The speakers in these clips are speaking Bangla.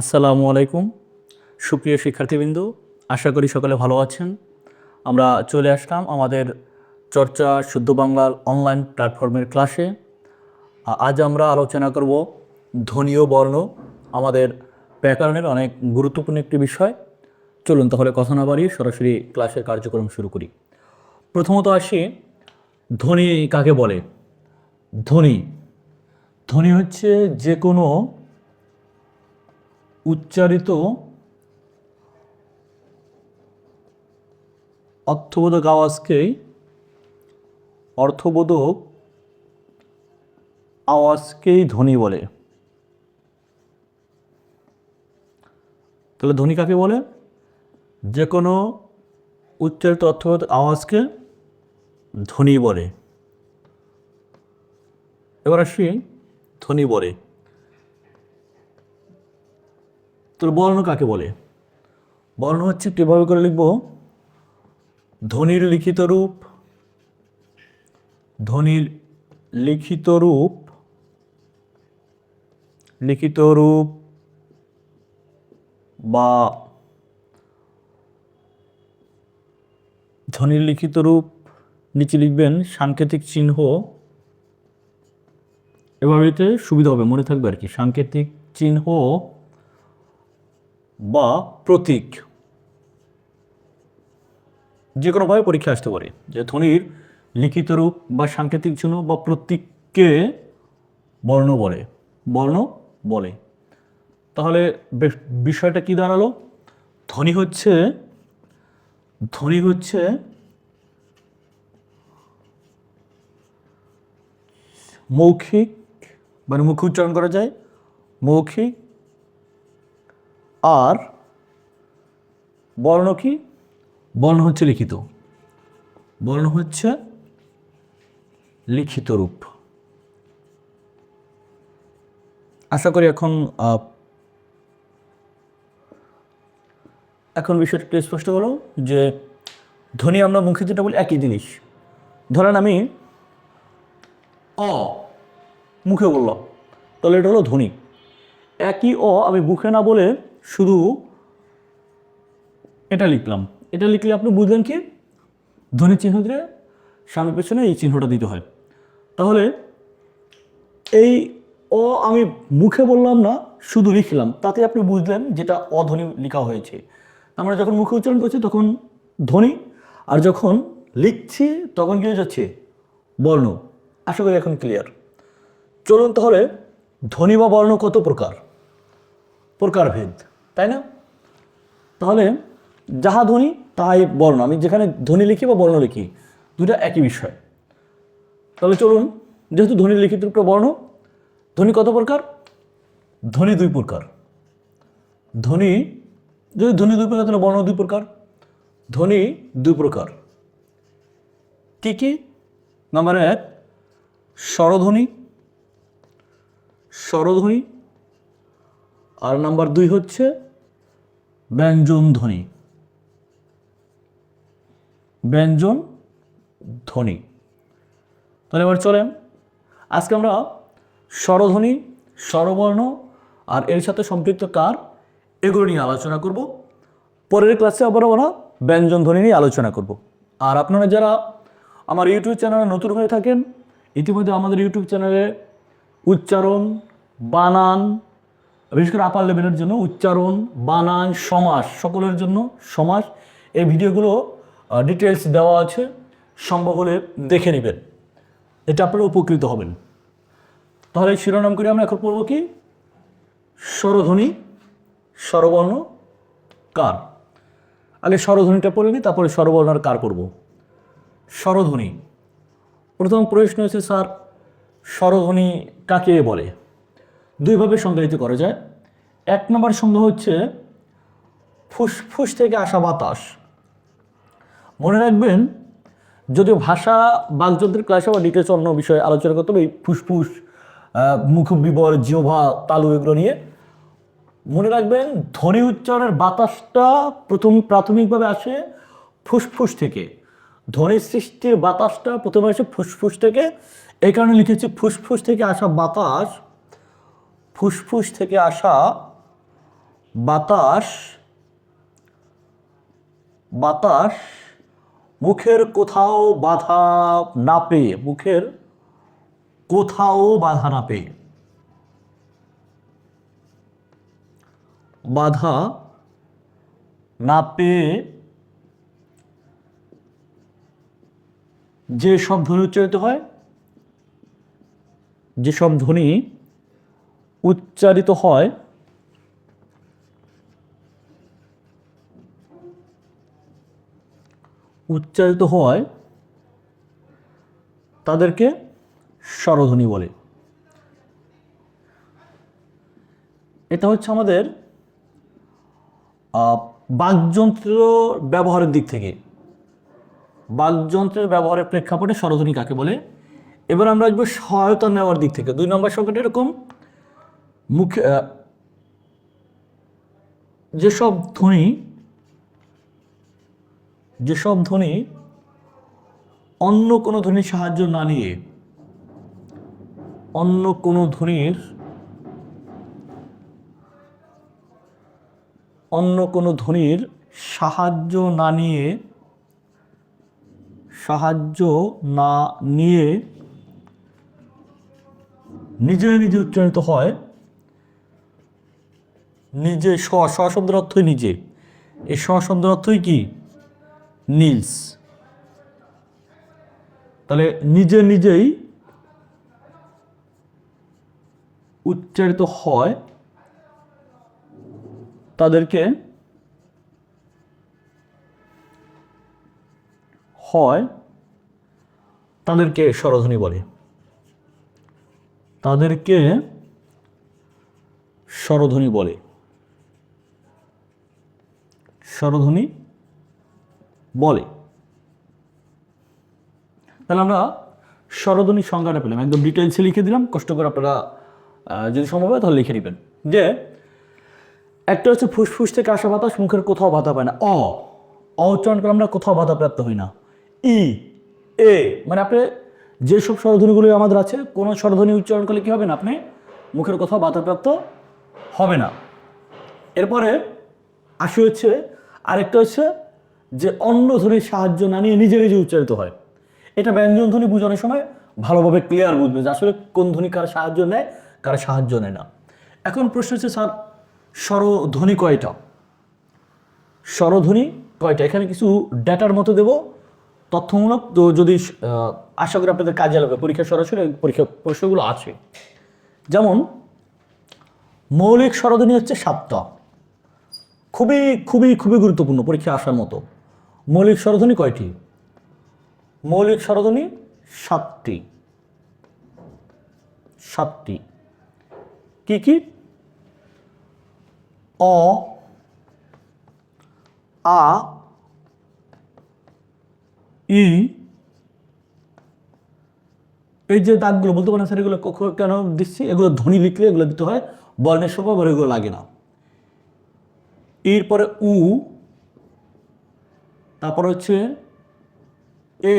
আসসালামু আলাইকুম। সুপ্রিয় শিক্ষার্থীবৃন্দ, আশা করি সকলে ভালো আছেন। আমরা চলে আসলাম আমাদের চর্চা শুদ্ধ বাংলার অনলাইন প্ল্যাটফর্মের ক্লাসে আজ আমরা আলোচনা করব ধ্বনি ও বর্ণ, আমাদের ব্যাকরণের অনেক গুরুত্বপূর্ণ একটি বিষয়। চলুন তাহলে কথা না বাড়িয়ে সরাসরি ক্লাসের কার্যক্রম শুরু করি। প্রথমত আসি, ধ্বনি কাকে বলে? ধ্বনি। ধ্বনি হচ্ছে যে কোনো উচ্চারিত অর্থবোধক আওয়াজকেই অর্থবোধক আওয়াজকেই ধ্বনি বলে। তাহলে ধ্বনি কাকে বলে? যে কোনো উচ্চারিত অর্থবোধক আওয়াজকে ধ্বনি বলে। এবার আসি ধ্বনি বলে। তাহলে বর্ণ কাকে বলে? বর্ণ হচ্ছে কীভাবে করে লিখব। ধ্বনির লিখিত রূপ। ধ্বনির লিখিত রূপ। লিখিত রূপ বা ধ্বনির লিখিত রূপ, নিচে লিখবেন সাংকেতিক চিহ্ন। এভাবে সুবিধা হবে, মনে থাকবে আর কি। সাংকেতিক চিহ্ন বা প্রতীক। যে কোনোভাবে পরীক্ষা আসতে পারে। যে ধ্বনির লিখিত রূপ বা সাংকেতিক চিহ্ন বা প্রতীককে বর্ণ বলে। বর্ণ বলে। তাহলে বিষয়টা কি দাঁড়াল? ধ্বনি হচ্ছে ধ্বনি হচ্ছে মৌখিক মানে মুখে উচ্চারণ করা যায়। মৌখিক আর বর্ণ কি? বর্ণ হচ্ছে লিখিত। বর্ণ হচ্ছে লিখিত রূপ। আশা করি এখন এখন বিষয়টা একটু স্পষ্ট হলো যে ধ্বনি আমরা মুখে যেটা বলি একই জিনিস। ধরেন আমি অ মুখে বললাম তাহলে এটা হলো ধ্বনি। একই অ আমি মুখে না বলে শুধু এটা লিখলাম। এটা লিখলে আপনি বুঝলেন কি? ধ্বনি চিহ্ন দিয়ে সামনে পেছনে এই চিহ্নটা দিতে হয়। তাহলে এই অ আমি মুখে বললাম না, শুধু লিখলাম। তাতে আপনি বুঝলেন যেটা অধ্বনি লেখা হয়েছে। আমরা যখন মুখে উচ্চারণ করছি তখন ধ্বনি, আর যখন লিখছি তখন কি হয়ে যাচ্ছে? বর্ণ। আশা করি এখন ক্লিয়ার চলুন তাহলে ধ্বনি বা বর্ণ কত প্রকার? প্রকারভেদ। তাই না? তাহলে যাহা ধ্বনি তাই বর্ণ। আমি যেখানে ধ্বনি লিখি বা বর্ণ লিখি দুটা একই বিষয়। তাহলে চলুন, যেহেতু ধ্বনি লিখিত রূপটা বর্ণ, ধ্বনি কত প্রকার? ধ্বনি দুই প্রকার। ধ্বনি, যদি ধ্বনি দুই প্রকার, তাহলে বর্ণ দুই প্রকার। ধ্বনি দুই প্রকার। কি কি? নাম্বার এক, স্বরধ্বনি। স্বরধ্বনি। আর নাম্বার দুই হচ্ছে ব্যঞ্জন ধ্বনি। ব্যঞ্জন ধ্বনি। তাহলে এবার চলেন, আজকে আমরা স্বরধ্বনি, স্বরবর্ণ আর এর সাথে সম্পৃক্ত কার এগুলো নিয়ে আলোচনা করব। পরের ক্লাসে আবার আমরা ব্যঞ্জন ধ্বনি নিয়ে আলোচনা করব। আর আপনারা যারা আমার ইউটিউব চ্যানেলে নতুন হয়ে থাকেন, ইতিমধ্যে আমাদের ইউটিউব চ্যানেলে উচ্চারণ, বানান বিশেষ করে আপার লেভেলের জন্য উচ্চারণ, বানান, সমাস, সকলের জন্য সমাস, এই ভিডিওগুলো ডিটেলস দেওয়া আছে, সম্ভব হলে দেখে নেবেন। এটা আপনারা উপকৃত হবেন। তাহলে শিরোনাম করে আমরা এখন পড়ব কি? স্বরধ্বনি, স্বরবর্ণ, কার? আগে স্বরধ্বনিটা পড়ে নিই, তারপরে স্বরবর্ণ আর কার পড়ব? স্বরধ্বনি। প্রথম প্রশ্ন হচ্ছে, স্যার, স্বরধ্বনি কাকে বলে? দুইভাবে সংজ্ঞায়িত করা যায়। এক নম্বর সংজ্ঞা হচ্ছে ফুসফুস থেকে আসা বাতাস। মনে রাখবেন, যদিও ভাষা বাকযন্ত্রের ক্লাসে বা ডিটেলস অন্য বিষয়ে আলোচনা করতে হবে, এই ফুসফুস মুখ বিবর জিহ্বা, তালু এগুলো নিয়ে। মনে রাখবেন, ধ্বনি উচ্চারণের বাতাসটা প্রথম প্রাথমিকভাবে আসে ফুসফুস থেকে। ধ্বনি সৃষ্টির বাতাসটা প্রথমে আসে ফুসফুস থেকে। এই কারণে লিখেছি ফুসফুস থেকে আসা বাতাস ফুসফুস থেকে আসা বাতাস বাতাস মুখের কোথাও বাধা না পেয়ে, মুখের কোথাও বাধা না পেয়ে। বাধা না পেয়ে যে সব ধ্বনি উচ্চারিত হয়, যে সব ধ্বনি উচ্চারিত হয় উচ্চারিত হয় তাদেরকে স্বরধ্বনি বলে। এটা হচ্ছে আমাদের বাকযন্ত্র ব্যবহারের দিক থেকে। বাকযন্ত্রের ব্যবহারের প্রেক্ষাপটে স্বরধ্বনি কাকে বলে? এবার আমরা আসব সহায়তা নেওয়ার দিক থেকে। দুই নম্বর সংখ্যাটা এরকম। মুখে যেসব ধ্বনি যেসব ধ্বনি অন্য কোনো ধ্বনির সাহায্য না নিয়ে, অন্য কোনো ধ্বনির, অন্য কোনো ধ্বনির সাহায্য না নিয়ে, সাহায্য না নিয়ে নিজে নিজে উচ্চারিত হয় নিজে, স্ব শব্দের অর্থই নিজে। এই শব্দের অর্থই কি? নীলস। তাহলে নিজে নিজেই উচ্চারিত হয় তাদেরকে হয় তাদেরকে স্বরধ্বনি বলে। তাদেরকে স্বরধ্বনি বলে। স্বরধ্বনি বলে। তাহলে আমরা স্বরধ্বনি সংজ্ঞাটা পেলাম। একদম ডিটেলসে লিখে দিলাম। কষ্ট করে আপনারা যদি সম্ভব হয় তাহলে লিখে নেবেন। যে, একটা হচ্ছে ফুসফুস থেকে আসা বাতাস, মুখের কোথাও বাধা পায় না। অ অ উচ্চারণ করে আমরা কোথাও বাধা প্রাপ্ত হই না। ই, এ মানে আপনি যেসব স্বরধ্বনিগুলি আমাদের আছে, কোনো স্বরধ্বনি উচ্চারণ করলে কী হবে না আপনি মুখের কোথাও বাধাপ্রাপ্ত হবে না। এরপরে আসি হচ্ছে আরেকটা হচ্ছে যে অন্য ধ্বনির সাহায্য না নিয়ে নিজে নিজে উচ্চারিত হয়। এটা ব্যঞ্জন ধ্বনি বোঝানোর সময় ভালোভাবে ক্লিয়ার বুঝবে যে আসলে কোন ধ্বনি কার সাহায্য নেয়, কার সাহায্য নেয় না। এখন প্রশ্ন হচ্ছে, স্যার, স্বরধ্বনি কয়টা? স্বরধ্বনি কয়টা? এখানে কিছু ডেটার মতো দেব। তথ্যমূলক, তো যদি আশা করি আপনাদের কাজে লাগবে। পরীক্ষা সরাসরি, পরীক্ষা প্রশ্নগুলো আছে। যেমন, মৌলিক স্বরধ্বনি হচ্ছে সাতটা। খুবই খুবই খুবই গুরুত্বপূর্ণ পরীক্ষা আসার মতো। মৌলিক স্বরধ্বনি কয়টি? মৌলিক স্বরধ্বনি সাতটি। সাতটি। কি কি? অ, আ, ই। এই যে দাগগুলো, বলতে পারেন স্যার, এগুলো কেন দিচ্ছি? এগুলো ধ্বনি লিখলে এগুলো দিতে হয়, বর্ণের আবার এগুলো লাগে না। এরপরে উ, তারপর হচ্ছে এ,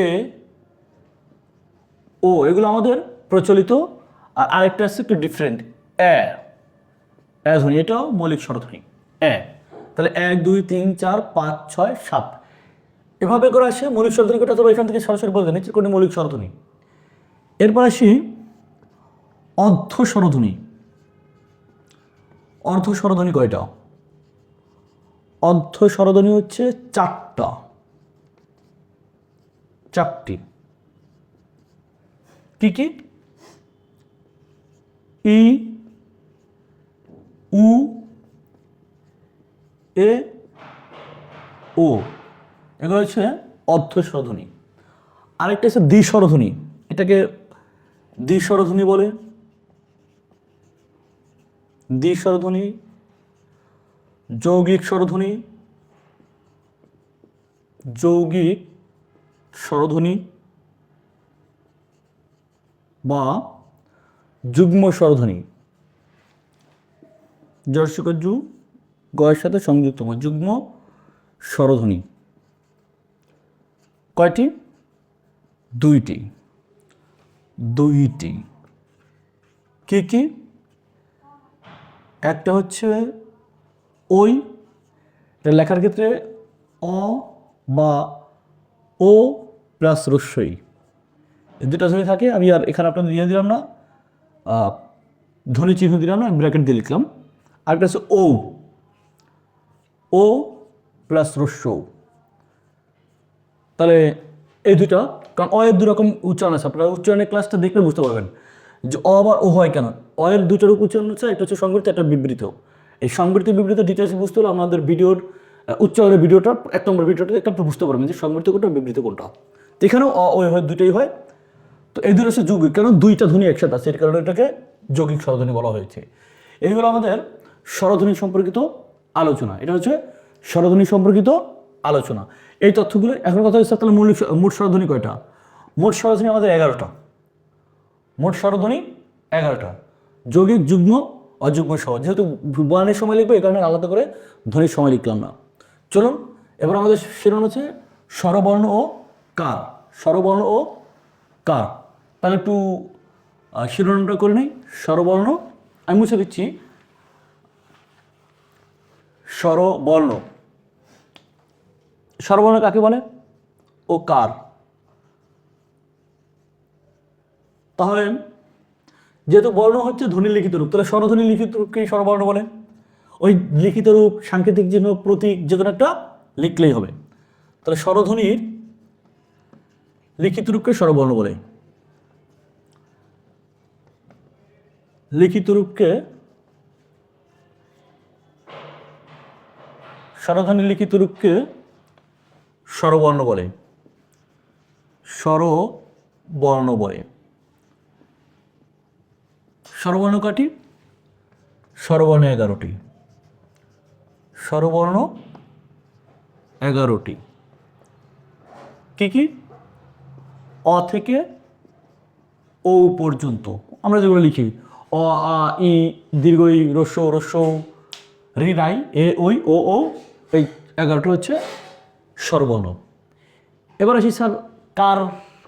ও, এগুলো আমাদের প্রচলিত। আর আরেকটা আছে একটু ডিফারেন্ট এ। এ ধ্বনি, এটাও মৌলিক স্বরধ্বনি এ। তাহলে এক, দুই, তিন, চার, পাঁচ, ছয়, সাত। এভাবে করে আসে মৌলিক স্বরধ্বনি কোটা তবে এখান থেকে সরাসরি বলতে নিচ্ছে কোন মৌলিক স্বরধ্বনি এরপর আসি অর্ধ স্বরধ্বনি অর্ধ স্বরধ্বনি কয়টা? অর্ধ স্বরধ্বনি হচ্ছে চারটা। চারটি। কি কি? ই, উ, এ, ও। এগুলো হচ্ছে অর্ধ স্বরধ্বনি আরেকটা হচ্ছে দ্বিস্বরধ্বনি এটাকে দ্বিস্বরধ্বনি বলে। দ্বিস্বরধ্বনি যৌগিক স্বরধ্বনি যৌগিক স্বরধ্বনি বা যুগ্ম স্বরধ্বনি। জর্শিক যু গয়ের সাথে সংযুক্ত যুগ্ম স্বরধ্বনি। কয়টি? দুইটি। দুইটি। কি কি? একটা হচ্ছে ওই লেখার ক্ষেত্রে অ বা ও প্লাস রস্যই। দুটা ধ্বনি থাকে, আমি আর এখানে আপনাদের দিয়ে দিলাম না ধ্বনি চিহ্ন দিলাম না ব্র্যাকেট দিয়ে লিখলাম। আর একটা হচ্ছে ও। ও প্লাস রস্য। তাহলে এই দুটা কারণ অয়ের দু রকম উচ্চারণ আছে, আপনারা উচ্চারণের ক্লাসটা দেখলে বুঝতে পারবেন যে অ বা ও হয় কেন। অয়ের দুটোর উচ্চারণ হচ্ছে, একটা হচ্ছে সংবৃত্ত একটা বিবৃত। এই সংবৃত্তি বিবৃত ডিটেলসে বুঝতে হলে আমাদের ভিডিওর উচ্চারণের ভিডিওটা, এক নম্বর ভিডিওটা একটা বুঝতে পারবেন যে সংবৃত্ত কোনটা বিবৃত কোনটা। তো এখানেও অ ও হয় দুটোই হয়। তো এই দুটো হচ্ছে যৌগিক কারণ দুইটা ধ্বনি একসাথে আছে? এর কারণে এটাকে যৌগিক স্বরধ্বনি বলা হয়েছে। এই হলো আমাদের স্বরধ্বনি সম্পর্কিত আলোচনা। এটা হচ্ছে স্বরধ্বনি সম্পর্কিত আলোচনা। এই তথ্যগুলো, এখন কথা হচ্ছে তাহলে মৌলিক মোট স্বরধ্বনি কয়টা? মোট স্বরধ্বনি আমাদের এগারোটা। মোট স্বরধ্বনি এগারোটা। যৌগিক, যুগ্ম অযুগ্ম সহ যেহেতু বয়ানের সময় লিখব, এই কারণে আলাদা করে ধ্বনির সময় লিখলাম না। চলুন, এবার আমাদের শিরোনাম হচ্ছে স্বরবর্ণ ও কার। স্বরবর্ণ ও কার। তাহলে একটু শিরোনামটা করে নিই। স্বরবর্ণ, আমি মুছে দিচ্ছি। স্বরবর্ণ। স্বরবর্ণ কাকে বলে? ও কার। তাহলে যেহেতু বর্ণ হচ্ছে ধ্বনি লিখিত রূপ, তাহলে স্বরধ্বনি লিখিত রূপকেই স্বরবর্ণ বলে। ওই লিখিত রূপ, সাংকেতিক চিহ্ন, প্রতীক যে কোনো একটা লিখলেই হবে। তাহলে স্বরধ্বনির লিখিত রূপকে স্বরবর্ণ বলে। লিখিত রূপকে স্বরধ্বনি লিখিত রূপকে স্বরবর্ণ বলে। স্বরবর্ণ বলে। স্বরবর্ণ কটি স্বরবর্ণ এগারোটি। স্বরবর্ণ এগারোটি। কি কি? অ থেকে ও পর্যন্ত। আমরা যেগুলো লিখি, অ, আ, ই দীর্ঘ ই রস্য রস্য, রি, রাই, এ, ওই, ও ও, এই এগারোটা হচ্ছে স্বরবর্ণ এবার আসি স্যার কার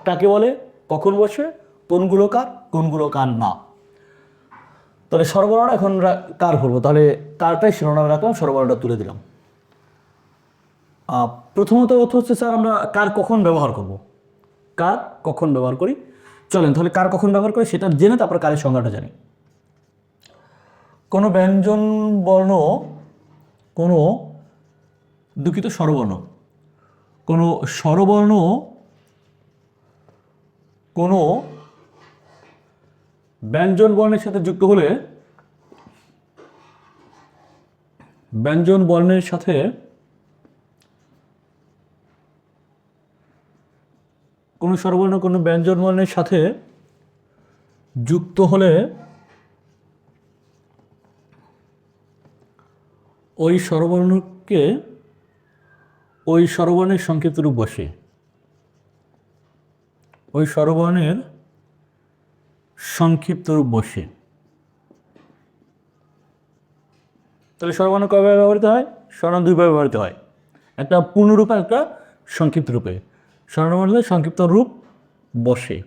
কাকে বলে, কখন বসে, কোনগুলো কার কোনগুলো কার না। তাহলে সরবরাহ এখন কার করব? তাহলে কারটাই শিরোনামে রাখলাম, সরবরাহটা তুলে দিলাম। প্রথমত কথা হচ্ছে, স্যার, আমরা কার কখন ব্যবহার করব? কার কখন ব্যবহার করি? চলেন, তাহলে কার কখন ব্যবহার করি সেটা জেনে তারপর কারের সংজ্ঞাটা জানি। কোনো ব্যঞ্জন বর্ণ, কোনো দুঃখিত স্বরবর্ণ, কোনো স্বরবর্ণ, কোনো ব্যঞ্জন বর্ণের সাথে যুক্ত হলে ব্যঞ্জন বর্ণের সাথে কোনো স্বরবর্ণ, কোনো ব্যঞ্জন বর্ণের সাথে যুক্ত হলে ওই স্বরবর্ণকে, ওই স্বরবর্ণের সংক্ষিপ্ত রূপ বসে। ওই স্বরবর্ণের সংক্ষিপ্ত রূপ বসে। তাহলে স্বরবর্ণ কয়ভাবে ব্যবহৃত হয়? স্বরবর্ণ দুইভাবে ব্যবহৃত হয়। একটা পূর্ণরূপে, একটা সংক্ষিপ্ত রূপে স্বরবর্ণের সংক্ষিপ্ত রূপ বসে।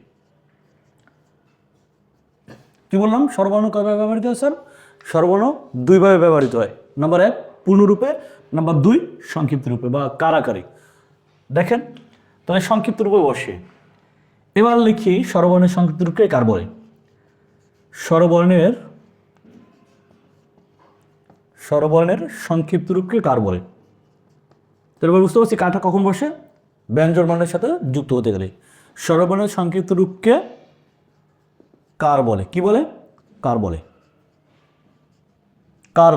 কি বললাম? স্বরবর্ণ কয়ভাবে ব্যবহৃত হয়, স্যার? স্বরবর্ণ দুইভাবে ব্যবহৃত হয়। নাম্বার এক, পূর্ণরূপে। নাম্বার দুই সংক্ষিপ্ত রূপে বা কারাকারি। দেখেন, তাহলে সংক্ষিপ্ত রূপে বসে। এবার লিখি স্বরবর্ণের সংক্ষিপ্ত রূপকে কার বলে? স্বরবর্ণের স্বরবর্ণের সংক্ষিপ্ত রূপকে কার বলে? এবার বুঝতে পারছি কারটা কখন বসে? ব্যঞ্জন বর্ণের সাথে যুক্ত হতে গেলে। স্বরবর্ণের সংক্ষিপ্ত রূপকে কার বলে? কি বলে? কার বলে? কার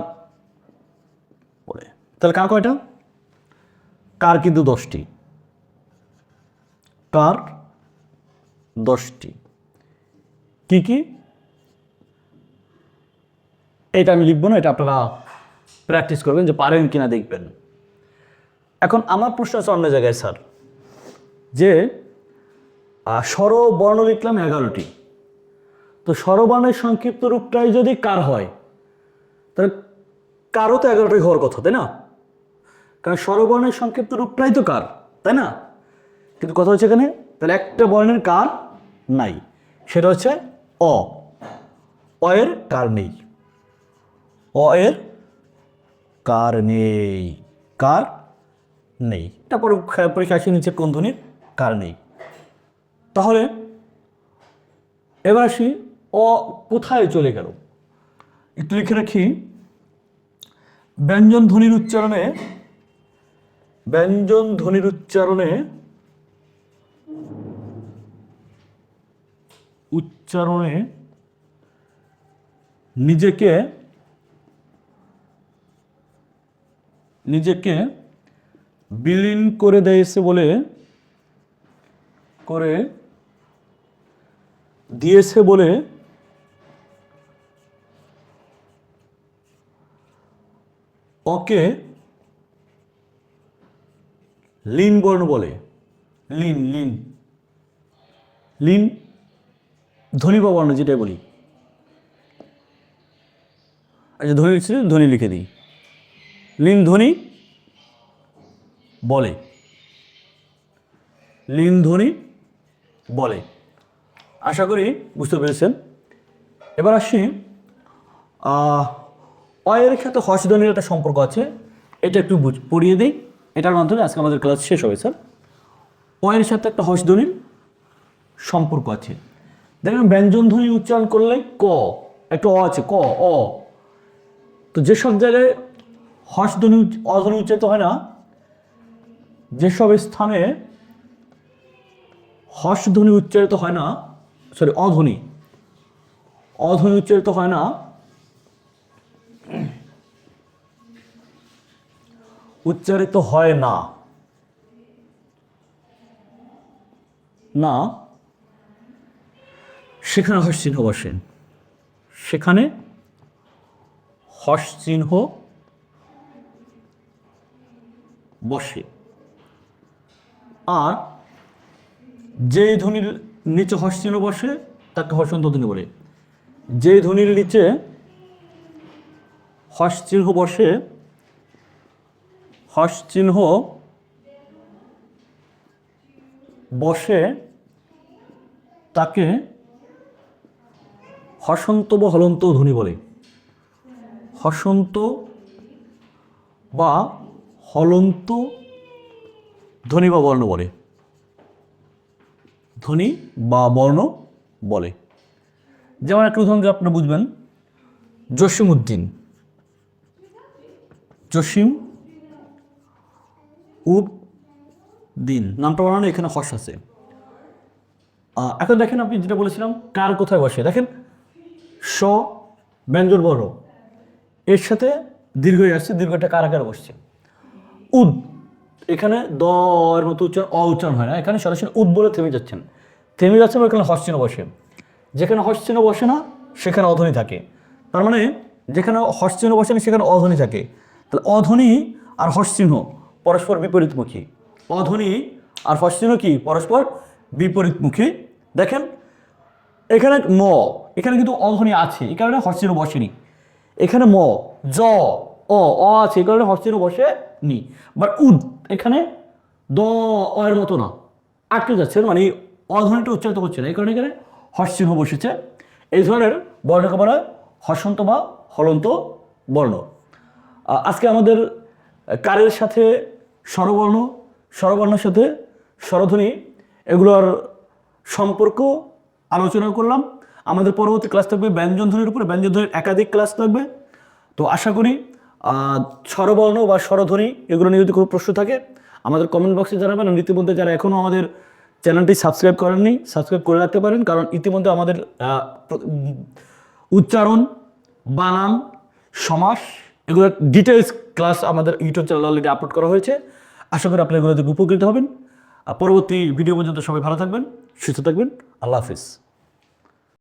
বলে। তাহলে কার কয়টা? কার কিন্তু দশটি। কার দশটি। কি কি? এটা আমি লিখব না, এটা আপনারা প্র্যাকটিস করবেন যে পারেন কিনা দেখবেন। এখন আমার প্রশ্ন আছে অন্য জায়গায়, স্যার, যে স্বরবর্ণ লিখলাম এগারোটি। তো স্বরবর্ণের সংক্ষিপ্ত রূপটাই যদি কার হয়, তাহলে কারও তো এগারোটাই হওয়ার কথা, তাই না? কারণ স্বরবর্ণের সংক্ষিপ্ত রূপটাই তো কার, তাই না? কিন্তু কথা হচ্ছে এখানে, তাহলে একটা বর্ণের কার নাই, সেটা হচ্ছে অ। অ এর কার নেই। অ এর কার নেই? কার নেই। তারপরে পরীক্ষা আসে নিচে কোন ধ্বনির? কার নেই। তাহলে এবার আসি অ কোথায় চলে গেল? একটু লিখে রাখি। ব্যঞ্জন ধ্বনির উচ্চারণে, ব্যঞ্জন ধ্বনির উচ্চারণে উচ্চারণে নিজেকে নিজেকে বিলীন করে দিয়েছে বলে করে দিয়েছে বলে ওকে লিন বর্ণ বলে। Lin Lin. লিন ধ্বনি বা বর্ণ যেটা বলি। আচ্ছা লিখছি ধ্বনি লিখে দিই। লিন ধ্বনি বলে। লিন ধ্বনি বলে। আশা করি বুঝতে পেরেছেন। এবার আসি অয়ের সাথে হর্ষ ধ্বনির একটা সম্পর্ক আছে। এটা একটু পড়িয়ে দিই। এটার মাধ্যমে আজকে আমাদের ক্লাস শেষ হবে, স্যার। অয়ের সাথে একটা হর্ষ ধ্বনির সম্পর্ক আছে। দেখেন ব্যঞ্জন ধ্বনি উচ্চারণ করলে ক, একটা অ আছে, ক, অ। তো যেসব জায়গায় হর্ষ ধ্বনি উচ্চ- অধ্বনি উচ্চারিত হয় না। যেসব স্থানে হর্ষ ধ্বনি উচ্চারিত হয় না সরি অধ্বনি। অধ্বনি উচ্চারিত হয় না, উচ্চারিত হয় না। না, সেখানে হর্ষ চিহ্ন বসেন সেখানে হর্ষ চিহ্ন বসে। আর যে ধ্বনির নিচে হর্ষ চিহ্ন বসে, তাকে হর্ষন্ত ধ্বনি বলে। যে ধ্বনির নিচে হর্ষ চিহ্ন বসে হর্ষ চিহ্ন বসে, তাকে হসন্ত বা হলন্ত ধ্বনি বলে। হসন্ত বা হলন্ত ধ্বনি বা বর্ণ বলে। ধ্বনি বা বর্ণ বলে। যেমন একটা উদাহরণ দিয়ে আপনারা বুঝবেন জসিম উদ্দিন জসিম উদ দিন নামটা বানানো এখানে হস আছে। এখন দেখেন আপনি যেটা বলেছিলাম, কার কোথায় বসে? দেখেন, স ব্যঞ্জন বর্ণ এর সাথে দীর্ঘ আসছে, দীর্ঘটা কার আকারে বসছে। উদ। এখানে দ এর মতো উচ্চারণ, অ উচ্চারণ হয় না। এখানে সরাসরি উদ বলে থেমে যাচ্ছেন। থেমে যাচ্ছেন এখানে হর্ষচিহ্ন বসে? যেখানে হর্ষচিহ্ন বসে না, সেখানে অধ্বনি থাকে। তার মানে যেখানে হর্ষচিহ্ন বসে না, সেখানে অধ্বনি থাকে। তাহলে অধ্বনি আর হর্ষচিহ্ন পরস্পর বিপরীতমুখী। অধ্বনি আর হর্ষচিহ্ন কি? পরস্পর বিপরীতমুখী। দেখেন, এখানে ম, এখানে কিন্তু অধ্বনি আছে। এই কারণে হর্ষচিহ্ন বসেনি। এখানে ম, জ অ অ আছে কারণে হর্ষচিহ্ন বসে নি। বাট উদ, এখানে দ এর মতো না। আটকে যাচ্ছে মানে অধ্বনিটা উচ্চারিত করছে না, এই কারণে এখানে হর্ষচিহ্ন বসেছে। এই ধরনের বর্ণকে বলা হর্ষন্ত বা হলন্ত বর্ণ। আজকে আমাদের কারের সাথে স্বরবর্ণ, স্বরবর্ণের সাথে স্বরধ্বনি, এগুলোর সম্পর্ক আলোচনা করলাম। আমাদের পরবর্তী ক্লাস থাকবে ব্যঞ্জনধ্বনির উপরে ব্যঞ্জন ধ্বনির একাধিক ক্লাস থাকবে। তো আশা করি স্বরবর্ণ বা স্বরধ্বনি, এগুলো নিয়ে যদি কোনো প্রশ্ন থাকে, আমাদের কমেন্ট বক্সে জানাবেন। আর ইতিমধ্যে যারা এখনও আমাদের চ্যানেলটি সাবস্ক্রাইব করেননি সাবস্ক্রাইব করে রাখতে পারেন। কারণ ইতিমধ্যে আমাদের উচ্চারণ, বানান, সমাস, এগুলোর ডিটেলস ক্লাস আমাদের ইউটিউব চ্যানেল অলরেডি আপলোড করা হয়েছে। আশা করি আপনারা এগুলো থেকে উপকৃত হবেন। আর পরবর্তী ভিডিও পর্যন্ত সবাই ভালো থাকবেন, সুস্থ থাকবেন। আল্লাহ হাফিজ।